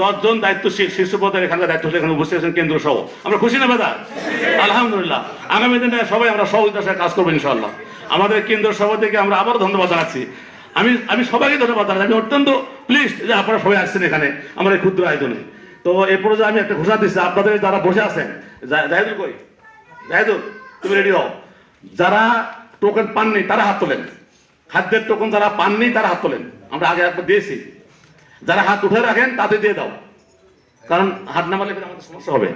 দশজন দায়িত্বশীল শীর্ষ পদের এখানকার দায়িত্বশীল এখানে উপস্থিত আছেন কেন্দ্র সহ আমরা খুশি না বেদা আলহামদুলিল্লাহ। আগামী দিনে সবাই আমরা সাথে কাজ করব ইনশাল্লাহ আমাদের কেন্দ্র সভাপতিকে আমরা আবারও ধন্যবাদ জানাচ্ছি। আমি আমি সবাইকে ধন্যবাদ জানাচ্ছি। আমি অত্যন্ত প্লিজ যে আপনারা সবাই আসছেন এখানে আমার এই ক্ষুদ্র আয়োজনে। তো এই পর্যায়ে আমি একটা ঘোষণা দিচ্ছি, আপনাদের যারা বসে আছেন জাহিদুল কই? জাহিদুল, তুমি রেডি হও? যারা টোকেন পাননি, তারা হাত তোলেন। খাদ্যের টোকন যারা পাননি, তারা হাত তোলেন। আমরা আগে একবার দিয়েছি। যারা হাত উঠে রাখেন, তাদের দিয়ে দাও। কারণ হাত নামালে আমাদের সমস্যা হবে।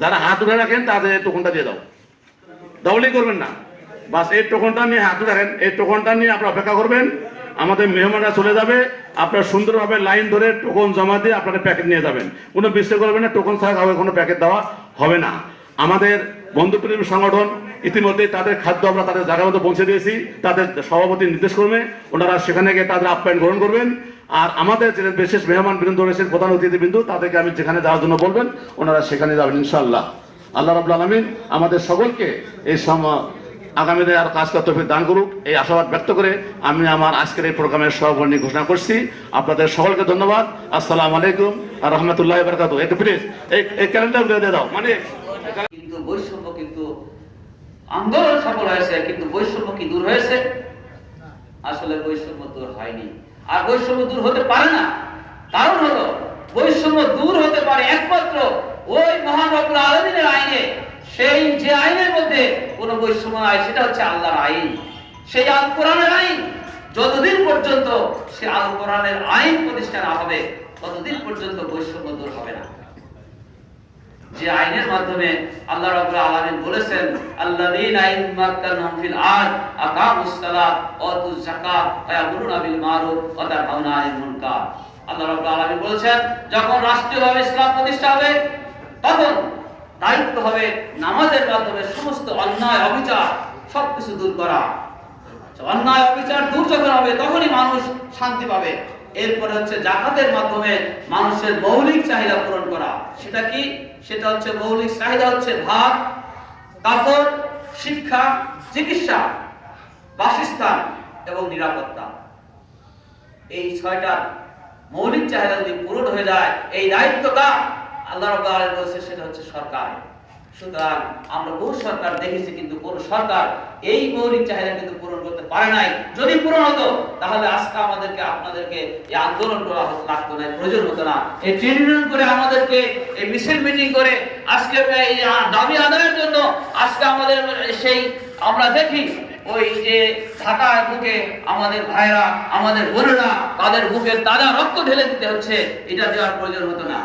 যারা হাত উঠে রাখেন, তাদের টোকনটা দিয়ে দাও। ডাবলি করবেন না। বাস, এই টোকনটা নিয়ে হাত রাখেন। এই টোকনটা নিয়ে আপনারা অপেক্ষা করবেন। আমাদের মেহমানরা চলে যাবে। আপনারা সুন্দরভাবে লাইন ধরে টোকন জমা দিয়ে আপনারা প্যাকেট নিয়ে যাবেন। কোনো বিশ্বাস করবেন না, টোকন ছাড়া কাউকে কোনো প্যাকেট দেওয়া হবে না। আমাদের বন্ধুপ্রেমী সংগঠন ইতিমধ্যে তাদের খাদ্য আমরা তাদের জায়গা মতো পৌঁছে দিয়েছি। তাদের সভাপতি নির্দেশ করবে। ওনারা সেখানে গিয়ে তাদের আপ্যায়ন গ্রহণ করবেন। আর আমাদের যে বিশেষ মেহমান বৃন্দ রয়েছেন প্রধান অতিথি বিন্দু তাদেরকে আমি যেখানে যাওয়ার জন্য বলবেন, ওনারা সেখানে যাবেন ইনশাল্লাহ আল্লাহ রাবুল আলমিন আমাদের সকলকে এই সম, আগামী দিনে আর কাজ করতে দান করুক। এই আশাবাদ ব্যক্ত করে আমি আমার আজকের এই প্রোগ্রামের সভাপতি ঘোষণা করছি। আপনাদের সকলকে ধন্যবাদ। আসসালাম আলাইকুম আর রহমতুল্লাহ বরকাত একটু প্লিজ এই ক্যালেন্ডার দিয়ে দাও। মানে কিন্তু বৈষম্য কিন্তু আন্দোলন সফল হয়েছে, কিন্তু বৈষম্য কি দূর হয়েছে? আসলে বৈষম্য দূর হয়নি। আর বৈষম্য দূর হতে পারে না। কারণ হলো, বৈষম্য দূর হতে পারে একমাত্র ওই মহান রব্বুল আলমিনের আইনে। সেই যে আইনের মধ্যে কোনো বৈষম্য নাই, সেটা হচ্ছে আল্লাহর আইন। সেই আল কোরআনের আইন, যতদিন পর্যন্ত সে আল কোরআনের আইন প্রতিষ্ঠা না হবে, ততদিন পর্যন্ত বৈষম্য দূর হবে না। যে আইনের মাধ্যমে আল্লাহ রাব্বুল আলামিন বলেছেন, আল্লাযীনা ইম্মাক্কানহুম ফিল আরদ, আকামুস সালাত ওয়া আতুজ যাকাত ওয়া ইয়ামুরুনা বিল মারুফ, ওয়া তানহাউনা আনিল মুনকার। আল্লাহ রাব্বুল আলামিন বলেছেন, যখন রাষ্ট্রীয়ভাবে ইসলাম প্রতিষ্ঠা হবে, তখন দায়িত্ব হবে নামাজের মাধ্যমে সমস্ত অন্যায়, অবিচার সবকিছু দূর করা অন্যায়, অবিচার দূর যখন হবে তখনই মানুষ শান্তি পাবে। এরপরে হচ্ছে জাকাতের মাধ্যমে মানুষের মৌলিক চাহিদা পূরণ করা। সেটা কি? সেটা হচ্ছে মৌলিক চাহিদা হচ্ছে ভাত কাপড় শিক্ষা, চিকিৎসা, বাসস্থান এবং নিরাপত্তা। এই ছয়টা মৌলিক চাহিদা যদি পূরণ হয়ে যায়, এই দায়িত্বটা আল্লাহ আলামিন বলেছে সেটা হচ্ছে সরকার সুতরাং আমরা বহু সরকার দেখেছি, কিন্তু কোন সরকার এই মৌলিক চাহিদা কিন্তু পূরণ পারে নাই। যদি পূরণ হতো, তাহলে আজকে আমাদেরকে, আপনাদেরকে এই আন্দোলন করা লাগতো না প্রয়োজন হতো না। এই ট্রেনিং করে আমাদেরকে, এই মিছিল মিটিং করে আজকে এই দাবি আদায়ের জন্য আজকে আমাদের সেই, আমরা দেখি ওই যে ঢাকার বুকে আমাদের ভাইরা, আমাদের বোনেরা, তাদের বুকে তাজা রক্ত ঢেলে দিতে হচ্ছে। এটা দেওয়ার প্রয়োজন হতো না।